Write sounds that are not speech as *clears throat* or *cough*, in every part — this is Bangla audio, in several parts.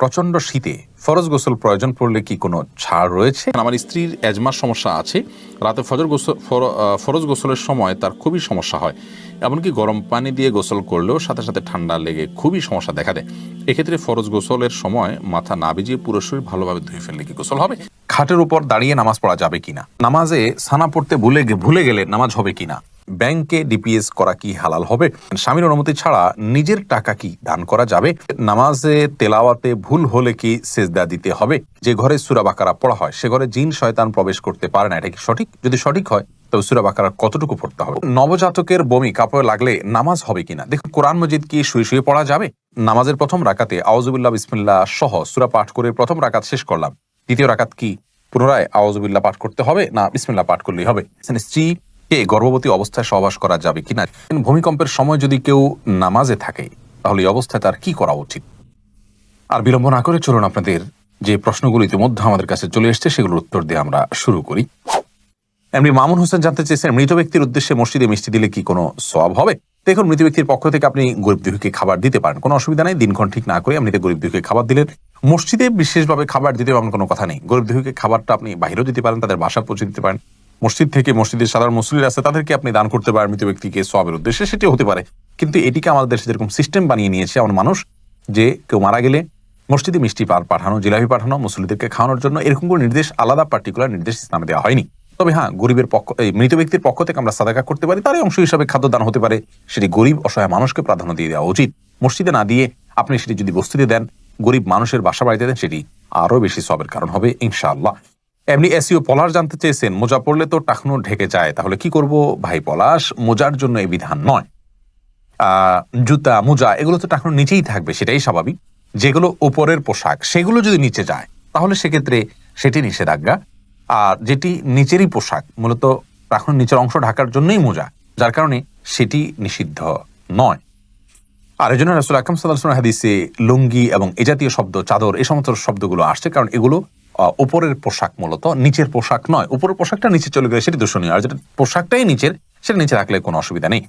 প্রচণ্ড শীতে ফরজ গোসল প্রয়োজন পড়লে কি কোনো ছাড় রয়েছে? আমার স্ত্রীর এজমার সমস্যা আছে। রাতে ফজর গোসল ফরজ গোসলের সময় তার খুবই সমস্যা হয়। এমনকি গরম পানি দিয়ে গোসল করলেও সাথে সাথে ঠান্ডা লেগে খুবই সমস্যা দেখা দেয়। এক্ষেত্রে ফরজ গোসলের সময় মাথা না ভিজিয়ে পুরো শরীর ভালোভাবে ধুয়ে ফেললে কি গোসল হবে? খাটের উপর দাঁড়িয়ে নামাজ পড়া যাবে কিনা? নামাজে সানা পড়তে ভুলে ভুলে গেলে নামাজ হবে কিনা? ব্যাংকে ডিপিএস করা কি হালাল হবে? স্বামীর অনুমতি ছাড়া নিজের টাকা কি দান করা যাবে? নামাজে, তেলাওয়াতে ভুল হলে কি সেজদা দিতে হবে? যে ঘরে সুরা বাকারা পড়া হয়, সে ঘরে জিন, শয়তান প্রবেশ করতে পারে না। এটা কি সঠিক? যদি সঠিক হয়, তবে সুরা কতটুকু পড়তে হবে? নবজাতকের বমি, কাপড়ে লাগলে নামাজ হবে কিনা? দেখুন, কোরআন মজিদ কি শুয়ে শুয়ে পড়া যাবে? নামাজের প্রথম রাকাতে আউজুবিল্লাহ বিসমিল্লাহ সহ সুরা পাঠ করে প্রথম রাকাত শেষ করলাম। দ্বিতীয় রাকাত কি পুনরায় আউজুবিল্লাহ পাঠ করতে হবে? না, বিসমিল্লাহ পাঠ করলেই হবে। স্ত্রী গর্ভবতী অবস্থায় সহবাস করা যাবে কিনা? ভূমিকম্পের সময় যদি কেউ নামাজে থাকে, তাহলে অবস্থায় তার কি করা উচিত? আর বিলম্ব না করে চলুন আপনাদের যে প্রশ্নগুলো ইতিমধ্যে আমাদের কাছে চলে এসছে, সেগুলোর উত্তর দিয়ে আমরা শুরু করি। এমনি মামুন হোসেন জানতে চেয়েছেন, মৃত ব্যক্তির উদ্দেশ্যে মসজিদে মিষ্টি দিলে কি কোনো সব হবে? দেখুন, মৃত ব্যক্তির পক্ষ থেকে আপনি গরিব দুঃখীকে খাবার দিতে পারেন, কোনো অসুবিধা নেই, দিনক্ষণ ঠিক না করে এমনিতে গরিব দুঃখীকে খাবার দিলেন। মসজিদে বিশেষভাবে খাবার দিতে এমন কোনো কথা নেই। গরিব দুঃখীকে খাবারটা আপনি বাইরেও দিতে পারেন, তাদের বাসা পৌঁছে দিতে পারেন। মসজিদ থেকে মসজিদের সাধারণ মুসলিম আছে, তাদেরকে আপনি দান করতে পারেন মৃত ব্যক্তিকে সবের উদ্দেশ্যে সেটি হতে পারে। কিন্তু এটিকে আমাদের দেশে যেরকম সিস্টেম বানিয়ে নিয়েছে এমন মানুষ যে কেউ মারা গেলে মসজিদে মিষ্টি পাঠানো, জিলাপি পাঠানো মুসলিমদেরকে খাওয়ানোর জন্য এরকম কোনো নির্দেশ, আলাদা পার্টিকুলার নির্দেশ ইসলামে দেওয়া হয়নি। তবে হ্যাঁ গরিবের পক্ষ, এই মৃত ব্যক্তির পক্ষ থেকে আমরা সাদাকা করতে পারি, তারই অংশ হিসাবে খাদ্য দান হতে পারে, সেটি গরিব, অসহায় মানুষকে প্রাধান্য দিয়ে দেওয়া উচিত। মসজিদে না দিয়ে আপনি সেটি যদি বস্তিতে দেন, গরিব মানুষের বাসা বাড়িতে দেন, সেটি আরও বেশি সবের কারণ হবে, ইনশাআল্লাহ। এমনি এসিও পলাশ জানতে চেয়েছেন, মোজা পড়লে তো টাকনো ঢেকে যায়, তাহলে কি করব? ভাই পলাশ, মোজার জন্য এই বিধান নয়। জুতা, মোজা, এগুলো তো টাকনোর নিচেই থাকবে, সেটাই স্বাভাবিক। যেগুলো উপরের পোশাক, সেগুলো যদি নিচে যায়, তাহলে সেক্ষেত্রে সেটি নিষেধাজ্ঞা। আর যেটি নিচেরই পোশাক, মূলত টাকনোর নিচের অংশ ঢাকার জন্যই মোজা, যার কারণে সেটি নিষিদ্ধ নয়। আর এই জন্য রাসুল আকরম সাল্লাহ হাদিসে লুঙ্গি এবং এ জাতীয় শব্দ, চাদর, এ সমস্ত শব্দগুলো আসছে, কারণ এগুলো উপরের পোশাক মূলত, নিচের পোশাক নয়। উপরের পোশাকটা নিচে চলে গেলে সেটি দূষণীয়। আর যেটা পোশাকটাই নিচের, সেটা নিচে রাখলে কোনো অসুবিধা নেই।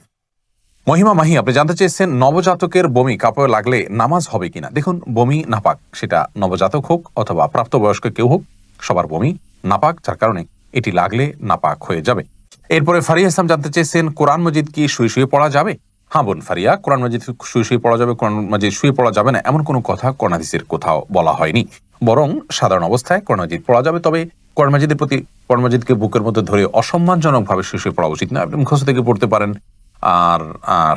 মহিমা মাহি, আপনি জানতে চেয়েছেন নবজাতকের বমি কাপড়ে লাগলে নামাজ হবে কিনা? দেখুন, বমি নাপাক, সেটা নবজাতক হোক অথবা প্রাপ্তবয়স্ক কেউ হোক, সবার বমি নাপাক, যার কারণে এটি লাগলে নাপাক হয়ে যাবে। এরপরে ফারিয়া ইসলাম জানতে চেয়েছেন, কোরআন মজিদ কি শুয়ে শুয়ে পড়া যাবে? হ্যাঁ বোন, ফারিয়া, কোরআন মজিদ শুয়ে শুয়ে পড়া যাবে, কোরআন মজিদ শুয়ে পড়া যাবে না, এমন কোনো কথা করোনাদিসের কোথাও বলা হয়নি। বরং সাধারণ অবস্থায় কোরআন মজিদ পড়া যাবে, তবে কোরআন মাজিদের প্রতি, কোরআন মজিদকে বুকের মধ্যে ধরে অসম্মানজনকভাবে শুয়ে শুয়ে পড়া উচিত না, আপনি মুখস্থ থেকে পড়তে পারেন। আর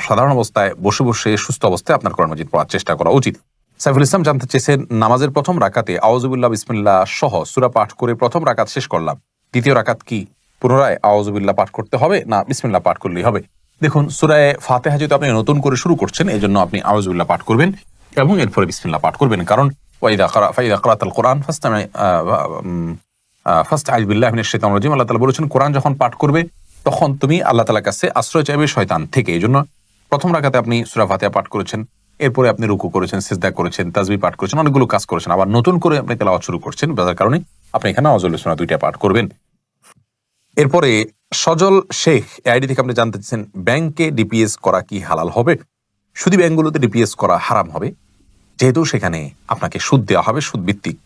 সাধারণ অবস্থায় বসে বসে সুস্থ অবস্থায় আপনার কোরআন মাজিদ পড়ার চেষ্টা করা উচিত। সাইফুল ইসলাম জানতে চেয়েছেন, নামাজের প্রথম রাকাতে আওয়াজুবিল্লাহ বিসমিল্লাহ সহ সুরা পাঠ করে প্রথম রাকাত শেষ করলাম। দ্বিতীয় রাকাত কি পুনরায় আওয়াজুবিল্লাহ পাঠ করতে হবে না বিসমিল্লাহ পাঠ করলেই হবে? দেখুন সুরায় ফাতেহা যেহেতু আপনি নতুন করে শুরু করছেন, এই জন্য আপনি আওয়াজুবিল্লাহ পাঠ করবেন এবং এরপরে বিসমিল্লাহ পাঠ করবেন। কারণ ওয়াইদা করা ফাইদা করাতাল কোরআন ফার্স্ট ফার্স্ট আইবিল্লাহ শেতান রাজিম। আল্লাহ তালা বলেছেন, কোরআন যখন পাঠ করবে, তখন তুমি আল্লাহ তালার কাছে আশ্রয় চাইবে শয়তান থেকে। এই জন্য প্রথম রাখাতে আপনি সুরা ফাতিহা পাঠ করেছেন, এরপরে আপনি রুকু করেছেন, সিজদা করেছেন তাজবি পাঠ করেছেন, অনেকগুলো কাজ করেছেন। আবার নতুন করে আপনি তেলাওয়াত শুরু করছেন যার কারণে আপনি এখানে আওয়াজুল সোনা দুইটা পাঠ করবেন। এরপরে সজল শেখ আইডি থেকে আপনি জানতে চাচ্ছেন ব্যাংকে ডিপিএস করা কি হালাল হবে? শুধু ব্যাংকগুলোতে ডিপিএস করা হারাম হবে? যেহেতু সেখানে আপনাকে সুদ দেওয়া হবে সুদ ভিত্তিক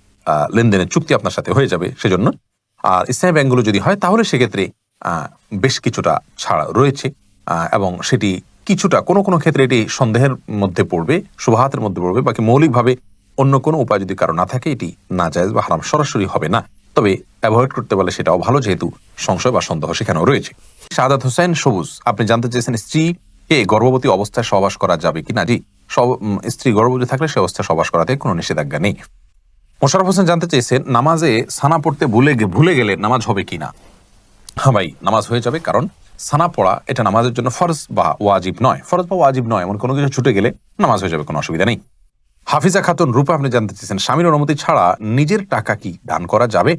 লেনদেনের চুক্তি আপনার সাথে হয়ে যাবে সেজন্য। আর ইসলামী ব্যাংকগুলো যদি হয়, তাহলে সেক্ষেত্রে বেশ কিছুটা ছাড় রয়েছে এবং সেটি কিছুটা, কোনো কোনো ক্ষেত্রে এটি সন্দেহের মধ্যে পড়বে, শুভাহাতের মধ্যে পড়বে, বাকি মৌলিকভাবে অন্য কোনো উপায় যদি কারও না থাকে, এটি না যায় বা হারাম সরাসরি হবে না। তবে অ্যাভয়েড করতে পারলে সেটাও ভালো যেহেতু সংশয় বা সন্দেহ সেখানেও রয়েছে। সাদাত হোসেন, সবুজ, আপনি জানতে চেয়েছেন স্ত্রী কে গর্ভবতী অবস্থায় সহবাস করা যাবে কিনা? জি, সব- স্ত্রী গর্ভবতী থাকলে সে অবস্থায় সহবাস করাতে কোনো নিষেধাজ্ঞা নেই। মোশারফ হোসেন জানতে চেয়েছেন, নামাজে সানা পড়তে ভুলে ভুলে গেলে নামাজ হবে কিনা? হ্যাঁ ভাই, নামাজ হয়ে যাবে কারণ সানা পড়া এটা নামাজের জন্য ফরজ বা ওয়াজিব নয়। ফরজ বা ওয়াজিব নয়, এমন কোনো কিছু ছুটে গেলে নামাজ হয়ে যাবে, কোনো অসুবিধা নেই। হাফিজা খাতুন, রূপা, আপনি জানতে চেয়েছেন স্বামীর অনুমতি ছাড়া নিজের টাকা কি দান করা যাবে?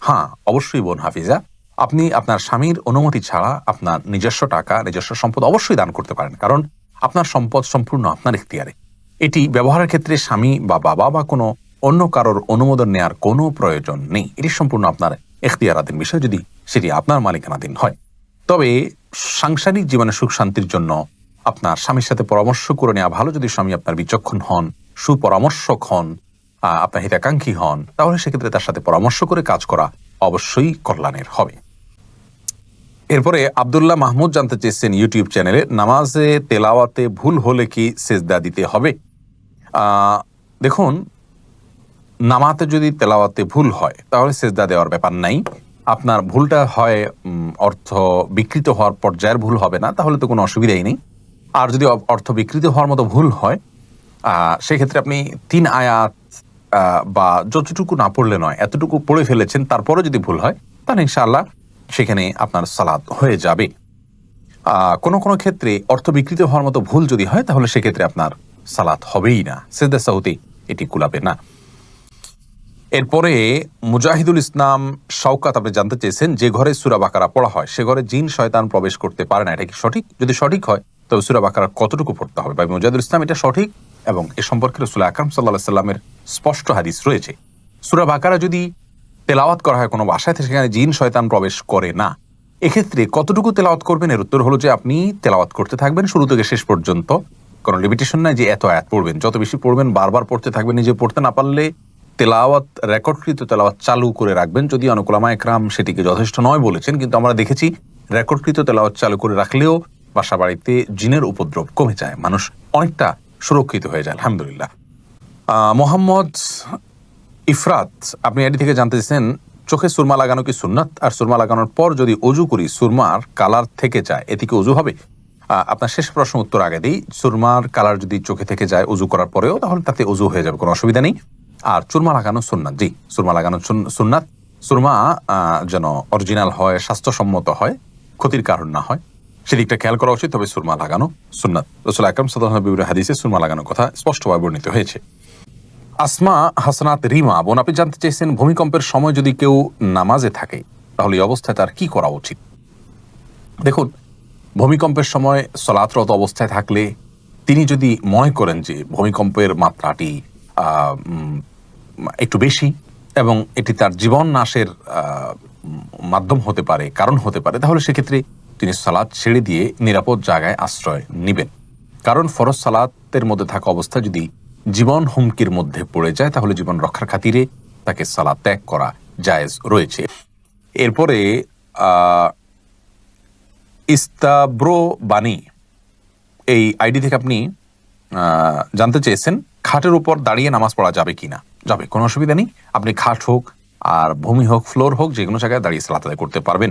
হ্যাঁ অবশ্যই বোন হাফিজা। আপনি আপনার স্বামীর অনুমতি ছাড়া আপনার নিজস্ব টাকা, নিজস্ব সম্পদ অবশ্যই দান করতে পারেন, কারণ আপনার সম্পদ সম্পূর্ণ আপনার ইখতিয়ারে। এটি ব্যবহারের ক্ষেত্রে স্বামী বা বাবা বা কোনো অন্য কারোর অনুমোদন নেয়ার কোনো প্রয়োজন নেই। এটি সম্পূর্ণ আপনার এখতিয়ারাধীন বিষয় যদি সেটি আপনার মালিকানাধীন হয়। তবে সাংসারিক জীবনে সুখ শান্তির জন্য আপনার স্বামীর সাথে পরামর্শ করে নেওয়া ভালো যদি স্বামী আপনার বিচক্ষণ হন সুপরামর্শক হন আপনার হিতাকাঙ্ক্ষী হন, তাহলে সেক্ষেত্রে তার সাথে পরামর্শ করে কাজ করা অবশ্যই কল্যাণের হবে। এরপরে আব্দুল্লাহ মাহমুদ জানতে চেয়েছেন ইউটিউব চ্যানেলে, নামাজে তেলাওয়াতে ভুল হলে কি সেজদা দিতে হবে? দেখুন, নামাতে যদি তেলাওয়াতে ভুল হয়, তাহলে সেজদা দেওয়ার ব্যাপার নাই। আপনার ভুলটা হয় অর্থ বিকৃত হওয়ার পর্যায়ের ভুল হবে না, তাহলে তো কোনো অসুবিধাই নেই। আর যদি অর্থ বিকৃত হওয়ার মতো ভুল হয় সেক্ষেত্রে আপনি তিন আয়াত বা যতটুকু না পড়লে নয়, এতটুকু পড়ে ফেলেছেন তারপরে যদি ভুল হয়, তাহলে ইনশাআল্লাহ সেখানে আপনার সালাদ হয়ে যাবে। কোনো কোনো ক্ষেত্রে অর্থ বিকৃত হওয়ার মতো ভুল যদি হয়, তাহলে সেক্ষেত্রে আপনার সালাত হবেই না। সেদা সাউতে, এটি কুলাবে না। এরপরে মুজাহিদুল ইসলাম শওকাত আপনি জানতে চেয়েছেন, যে ঘরে সুরা বাকারা পড়া হয়, সে ঘরে জিন, শয়তান প্রবেশ করতে পারে না। এটা কি সঠিক? যদি সঠিক হয়, তবে সুরা বাকারা কতটুকু পড়তে হবে? ভাই, মুজাহিদুল ইসলাম এটা সঠিক এবং এ সম্পর্কে রসুল আকরাম সাল্লাহ সাল্লামের স্পষ্ট হাদিস রয়েছে। সুরা বাকারা যদি তেলাওয়াত করা হয় কোনো বাসায় সেখানে জিন শয়তান প্রবেশ করে না। এক্ষেত্রে কতটুকু তেলাওয়াত করবেন? এর উত্তর হলো যে আপনি তেলাওয়াত করতে থাকবেন, শুরু থেকে শেষ পর্যন্ত। কোনো লিমিটেশন নাই যে এত আয়াত পড়বেন। যত বেশি পড়বেন, বারবার পড়তে থাকবেন, নিজে পড়তে না পারলে তেলাওয়াত রেকর্ডকৃত তেলাওয়াত চালু করে রাখবেন। যদি অনুকুলামা একরাম সেটিকে যথেষ্ট নয় বলেছেন, কিন্তু আমরা দেখেছি রেকর্ডকৃত তেলাওয়াত চালু করে রাখলেও বাসা বাড়িতে জিনের উপদ্রব কমে যায়। মানুষ অনেকটা সুরক্ষিত হয়ে যায়, আলহামদুলিল্লাহ। মোহাম্মদ ইফরাত, আপনি এটি থেকে জানতে চাইছেন, চোখে সুরমা লাগানো কি সুন্নাত? আর সুরমা লাগানোর পর যদি অজু করি, সুরমার কালার থেকে যায়, এতে কি অজু হবে? আপনার শেষ প্রশ্ন উত্তর আগে দিই, সুরমার কালার যদি চোখে থেকে যায়, অজু করার পরেও, তাহলে তাতে অজু হয়ে যাবে, কোনো অসুবিধা নেই। আর চুরমা লাগানো সুন্নাত, জি, সুরমা লাগানো সুন- সুন্নাত। সুরমা যেন অরিজিনাল হয়, স্বাস্থ্যসম্মত হয়, ক্ষতির কারণ না হয়। সেদিকটা খেয়াল করা উচিত, তবে সুরমা লাগানো সুন্নাত। রসুল আকরম সাধারণ হাদিসে সুরমা লাগানোর কথা স্পষ্টভাবে বর্ণিত হয়েছে। আসমা, হাসনাত, রিমা বোন, আপনি জানতে চেয়েছেন ভূমিকম্পের সময় যদি কেউ নামাজে থাকে, তাহলে এই অবস্থায় তার কি করা উচিত? দেখুন, ভূমিকম্পের সময় সলাতরত অবস্থায় থাকলে তিনি যদি মনে করেন যে ভূমিকম্পের মাত্রাটি একটু বেশি এবং এটি তার জীবন নাশের মাধ্যম হতে পারে, কারণ হতে পারে, তাহলে সেক্ষেত্রে তিনি সালাদ ছেড়ে দিয়ে নিরাপদ জায়গায় আশ্রয় নেবেন। কারণ ফরজ সালাতের মধ্যে থাকা অবস্থা যদি জীবন হুমকির মধ্যে পড়ে যায়, তাহলে জীবন রক্ষার খাতিরে তাকে সালাদ ত্যাগ করা জায়েজ রয়েছে। এরপরে ইস্তাব্রো বাণী। এই আইডি থেকে আপনি জানতে চেয়েছেন খাটের উপর দাঁড়িয়ে নামাজ পড়া যাবে কিনা। যাবে, কোনো অসুবিধা নেই। আপনি খাট হোক আর ভূমি হোক, ফ্লোর হোক যে কোনো জায়গায় দাঁড়িয়ে সালাত আদায় করতে পারবেন।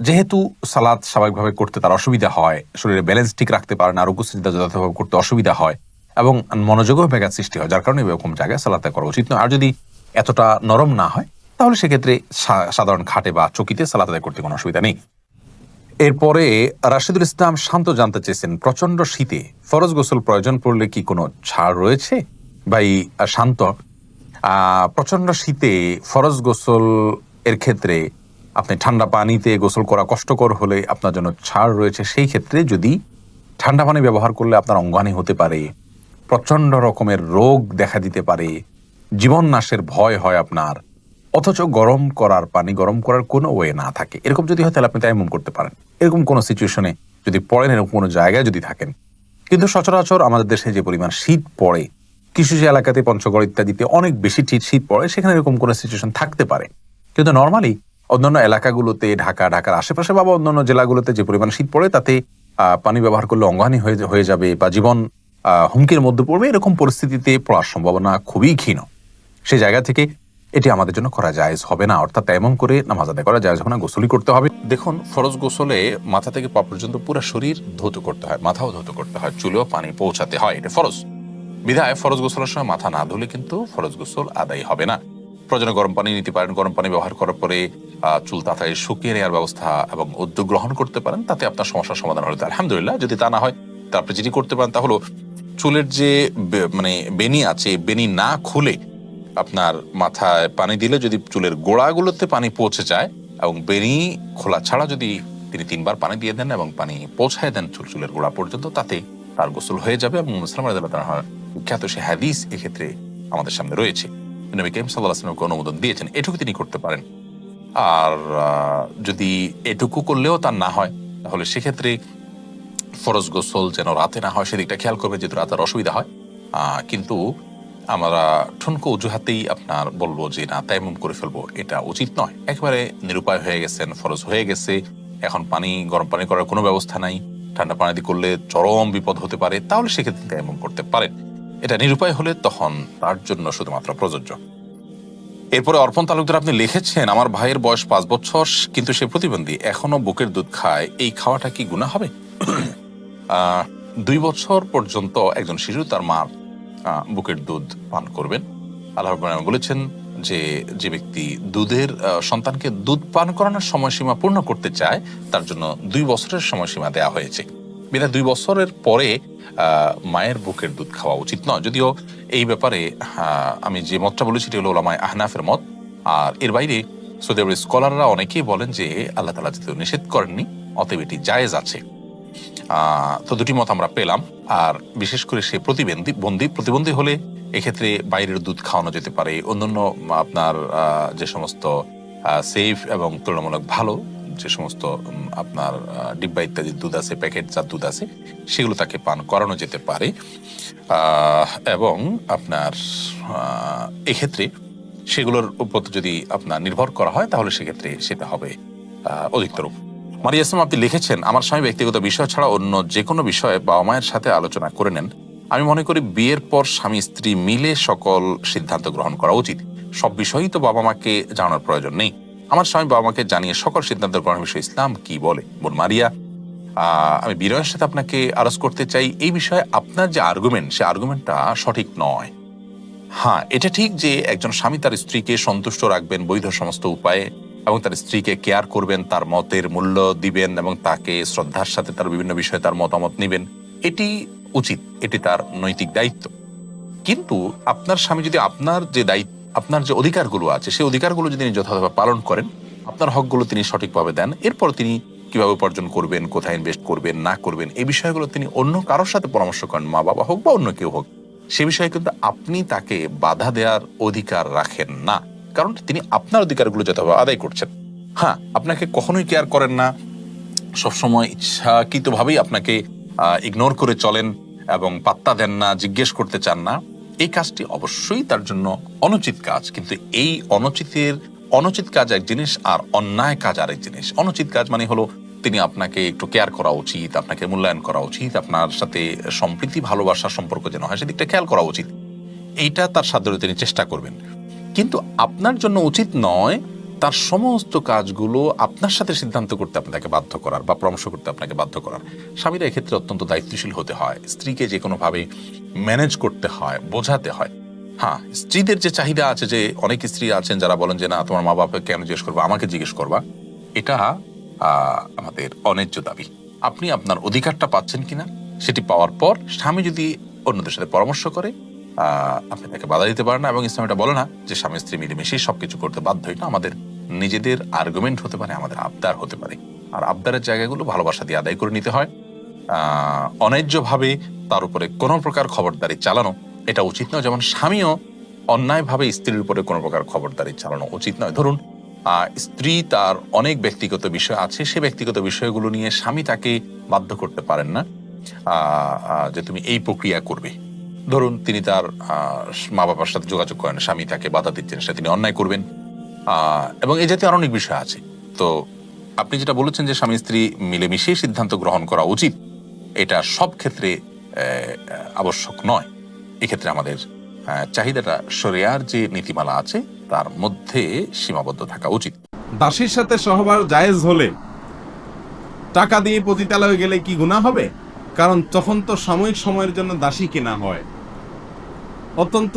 যেহেতু সালাদ স্বাভাবিকভাবে করতে তার অসুবিধা হয় শরীরে ব্যালেন্স ঠিক রাখতে পারে না রুকু সিজদা যথাযথভাবে করতে অসুবিধা হয় এবং মনোযোগও ব্যাঘাত সৃষ্টি হয় যার কারণে এরকম জায়গায় সালাত আদায় করা উচিত নয়। আর যদি এতটা নরম না হয় তাহলে সেক্ষেত্রে সাধারণ খাটে বা চকিতে সালাত আদায় করতে কোনো অসুবিধা নেই। এরপরে রাশিদুল ইসলাম শান্ত জানতে চেয়েছেন প্রচণ্ড শীতে ফরজ গোসল প্রয়োজন পড়লে কি কোনো ছাড় রয়েছে? ভাই আহ, শান্ত। আহ, প্রচণ্ড শীতে ফরজ গোসল এর ক্ষেত্রে আপনি ঠান্ডা পানিতে গোসল করা কষ্টকর হলে আপনার জন্য ছাড় রয়েছে। সেই ক্ষেত্রে যদি ঠান্ডা পানি ব্যবহার করলে আপনার অঙ্গানি হতে পারে প্রচণ্ড রকমের রোগ দেখা দিতে পারে জীবন নাশের ভয় হয় আপনার, অথচ গরম করার পানি গরম করার কোনো ওয়ে না থাকে। এরকম যদি হয়, তাহলে আপনি তাইমুম করতে পারেন। এরকম কোনো সিচুয়েশনে যদি পড়েন, এরকম কোনো জায়গায় যদি থাকেন। কিন্তু সচরাচর আমাদের দেশে যে পরিমাণ শীত পড়ে, কিছু যে এলাকাতে পঞ্চগড় ইত্যাদিতে অনেক বেশি শীত পড়ে, সেখানে এরকম কোনো সিচুয়েশন থাকতে পারে। কিন্তু নর্মালি অন্যান্য এলাকাগুলোতে, ঢাকা, ঢাকার আশেপাশে বা অন্যান্য জেলাগুলোতে যে পরিমাণ শীত পড়ে, তাতে পানি ব্যবহার করলে অঙ্গহানি হয়ে যাবে বা জীবন হুমকির মধ্যে পড়বে, এরকম পরিস্থিতিতে পড়ার সম্ভাবনা খুবই ক্ষীণ সেই জায়গা থেকে এটি আমাদের জন্য করা জায়েজ হবে না, অর্থাৎ এমন করে নামাজ আদায় করা জায়েজ হবে না, গোসলই করতে হবে। দেখুন, ফরজ গোসলে মাথা থেকে পা পর্যন্ত পুরো শরীর ধৌত করতে হয়, মাথাও ধৌত করতে হয়, চুলেও পানি পৌঁছাতে হয়, এটা ফরজ। বিধায় ফরজ গোসলের সময় মাথা না ধুলে কিন্তু ফরজ গোসল আদায় হবে না। প্রয়োজনে গরম পানি নিতে পারেন। গরম পানি ব্যবহার করার পরে চুল তাড়াতাড়ি শুকিয়ে নেওয়ার ব্যবস্থা এবং উদ্যোগ গ্রহণ করতে পারেন, তাতে আপনার সমস্যার সমাধান হলে আলহামদুলিল্লাহ, যদি তা না হয়, তা আপনি যেটি করতে পারেন, তা হলো চুলের যে মানে বেনি আছে বেনি না খুলে আপনার মাথায় পানি দিলে যদি চুলের গোড়াগুলোতে পানি পৌঁছে যায় এবং বেনি খোলা ছাড়া যদি তিনি তিনবার পানি দিয়ে দেন এবং পানি পৌঁছায় দেন চুল, চুলের গোড়া পর্যন্ত, তাতে তার গোসল হয়ে যাবে এবং মুসলাম তাআলা বিখ্যাত সে হাদিস এক্ষেত্রে আমাদের সামনে রয়েছে। নবী করিম সাল্লাল্লাহু আলাইহি ওয়াসাল্লামকে অনুমোদন দিয়েছেন। এটুকু তিনি করতে পারেন। আর যদি এটুকু করলেও তার না হয়, তাহলে সেক্ষেত্রে ফরজ গোসল যেন রাতে না হয়, সেদিকটা খেয়াল করবে যেহেতু রাতের অসুবিধা হয়। কিন্তু আমরা ঠুনকো অজুহাতেই আপনার বলব যে না, তাইমুম করে ফেলব, এটা উচিত নয়। একেবারে নিরুপায় হয়ে গেছেন, ফরজ হয়ে গেছে। এখন পানি, গরম পানি করার কোনো ব্যবস্থা নাই। ঠান্ডা পানি দিয়ে করলে চরম বিপদ হতে পারে। তাহলে সেক্ষেত্রে তাইমুম করতে পারেন। এটা নিরুপায় হলে তখন তার জন্য শুধুমাত্র প্রযোজ্য। এরপরে অর্পণ তালুকদার আপনি লিখেছেন, আমার ভাইয়ের বয়স পাঁচ বছর, কিন্তু সে প্রতিবন্ধী। এখনও বুকের দুধ খায়। এই খাওয়াটা কি গুণা হবে? *clears throat* দুই বছর পর্যন্ত একজন শিশু তার মার বুকের দুধ পান করবেন। আল্লাহ বলেছেন যে যে ব্যক্তি দুধের সন্তানকে দুধ পান করানোর সময়সীমা পূর্ণ করতে চায়, তার জন্য দুই বছরের সময়সীমা দেয়া হয়েছে। বিনা দুই বছরের পরে মায়ের বুকের দুধ খাওয়া উচিত নয়। যদিও এই ব্যাপারে আমি যে মতটা বলেছি এটি হলো ওলামায় আহনাফের মত। আর এর বাইরে সৌদি আরবের স্কলাররা অনেকেই বলেন যে, আল্লাহ তালা যেহেতু নিষেধ করেননি, অতএব এটি জায়েজ আছে। তো দুটি মত আমরা পেলাম। আর বিশেষ করে সে প্রতিবন্ধী, বন্দী, প্রতিবন্ধী হলে এক্ষেত্রে বাইরের দুধ খাওয়ানো যেতে পারে। অন্যান্য, আপনার যে সমস্ত সেফ এবং তুলনামূলক ভালো যে সমস্ত আপনার ডিব্বা ইত্যাদি দুধ আছে, প্যাকেট জাত দুধ আছে, সেগুলো তাকে পান করানো যেতে পারে। এবং আপনার এক্ষেত্রে সেগুলোর উপর যদি আপনার নির্ভর করা হয়, তাহলে সেক্ষেত্রে সেটা হবে অধিকতর। মারিয়া ইসলাম, আপনি লিখেছেন, আমার স্বামী ব্যক্তিগত বিষয় ছাড়া অন্য যে কোনো বিষয়ে বাবা মায়ের সাথে আলোচনা করে নেন। আমি মনে করি বিয়ের পর স্বামী স্ত্রী মিলে সকল সিদ্ধান্ত গ্রহণ করা উচিত। সব বিষয়ই তো বাবা মাকে জানার প্রয়োজন নেই। আমার স্বামী বাবা মাকে জানিয়ে সকল সিদ্ধান্ত গ্রহণের বিষয়ে ইসলাম কি বলে? বোন মারিয়া আমি বিনয়ের সাথে আপনাকে আরজ করতে চাই এই বিষয়ে আপনার যে আর্গুমেন্ট সে আর্গুমেন্টটা সঠিক নয়। হ্যাঁ এটা ঠিক যে একজন স্বামী তার স্ত্রীকে সন্তুষ্ট রাখবেন বৈধ সমস্ত উপায়ে এবং তার স্ত্রীকে কেয়ার করবেন, তার মতের মূল্য দিবেন এবং তাকে শ্রদ্ধার সাথে তার বিভিন্ন বিষয়ে তার মতামত নেবেন। এটি উচিত, এটি তার নৈতিক দায়িত্ব। কিন্তু আপনার স্বামী যদি আপনার যে দায়িত্ব আপনার যে অধিকারগুলো আছে, সেই অধিকারগুলো যদি তিনি যথাযথভাবে পালন করেন, আপনার হকগুলো তিনি সঠিকভাবে দেন। এরপর তিনি কীভাবে উপার্জন করবেন, কোথায় ইনভেস্ট করবেন, না করবেন, এই বিষয়গুলো তিনি অন্য কারোর সাথে পরামর্শ করেন মা বাবা হোক বা অন্য কেউ হোক, সে বিষয়ে কিন্তু আপনি তাকে বাধা দেওয়ার অধিকার রাখেন না। কারণ তিনি আপনার অধিকারগুলো যথাভাবে আদায় করছেন। হ্যাঁ আপনাকে কখনোই কেয়ার করেন না। সবসময় ইচ্ছাকৃতভাবেই আপনাকে ইগনোর করে চলেন এবং পাত্তা দেন না, জিজ্ঞেস করতে চান না। এই কাজটি অবশ্যই তার জন্য অনুচিত কাজ, কিন্তু এই অনুচিতের, অনুচিত কাজ এক জিনিস আর অন্যায় কাজ আরেক জিনিস। অনুচিত কাজ মানে হলো তিনি আপনাকে একটু কেয়ার করা উচিত, আপনাকে মূল্যায়ন করা উচিত, আপনার সাথে সম্প্রীতি ভালোবাসার সম্পর্ক যেন হয় সেদিকটা খেয়াল করা উচিত। এইটা তার সাধ্য তিনি চেষ্টা করবেন। কিন্তু আপনার জন্য উচিত নয় তার সমস্ত কাজগুলো আপনার সাথে সিদ্ধান্ত করতে আপনাকে বাধ্য করার বা পরামর্শ করতে আপনাকে বাধ্য করার। স্বামীরা এক্ষেত্রে অত্যন্ত দায়িত্বশীল হতে হয়। স্ত্রীকে যে কোনোভাবে ম্যানেজ করতে হয়, বোঝাতে হয়। হ্যাঁ স্ত্রীদের যে চাহিদা আছে যে অনেক স্ত্রী আছেন যারা বলেন যে, না, তোমার মা বাবাকে কেন জিজ্ঞেস করবা? আমাকে জিজ্ঞেস করবা। এটা আমাদের অন্যায্য দাবি। আপনি আপনার অধিকারটা পাচ্ছেন কিনা সেটি পাওয়ার পর স্বামী যদি অন্যদের সাথে পরামর্শ করে আপনি তাকে বাধা দিতে পারেন না এবং ইসলাম এটা বলে না যে, স্বামী, স্ত্রী মিলেমিশেই সবকিছু করতে বাধ্য এটা আমাদের নিজেদের আর্গুমেন্ট হতে পারে, আমাদের আবদার হতে পারে। আর আবদারের জায়গাগুলো ভালোবাসা দিয়ে আদায় করে নিতে হয়। অন্যায্যভাবে তার উপরে কোনো প্রকার খবরদারি চালানো এটা উচিত নয়। যেমন স্বামীও অন্যায়ভাবে স্ত্রীর উপরে কোনো প্রকার খবরদারি চালানো উচিত নয়। ধরুন স্ত্রী তার অনেক ব্যক্তিগত বিষয় আছে, সে ব্যক্তিগত বিষয়গুলো নিয়ে স্বামী তাকে বাধ্য করতে পারেন না। যে তুমি এই প্রক্রিয়া করবে। ধরুন, তিনি তার মা বাবার সাথে যোগাযোগ করেন, স্বামী তাকে বাধা দিচ্ছেন, সেটা তিনি অন্যায় করবেন। এবং এই জাতীয় অনেক বিষয় আছে। তো আপনি যেটা বলেছেন যে স্বামী স্ত্রী মিলেমিশেই সিদ্ধান্ত গ্রহণ করা উচিত, এটা সব ক্ষেত্রে আবশ্যক নয়। এক্ষেত্রে আমাদের চাহিদাটা শরিয়ার যে নীতিমালা আছে, তার মধ্যে সীমাবদ্ধ থাকা উচিত। দাসীর সাথে সহবার জায়েজ হলে টাকা দিয়ে পতিতালয়ে গেলে কি গুনাহ হবে? কারণ তখন তো সাময়িক সময়ের জন্য দাসী কেনা হয়। অত্যন্ত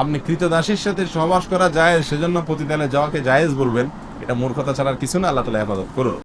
আপনি কৃতদাসীর সাথে সহবাস করা যায়, সেজন্য প্রতিদানে যাওয়াকে জায়েজ বলবেন। এটা মূর্খতা ছাড়ার কিছু না, আল্লাহ তালা হেফাজত করুন।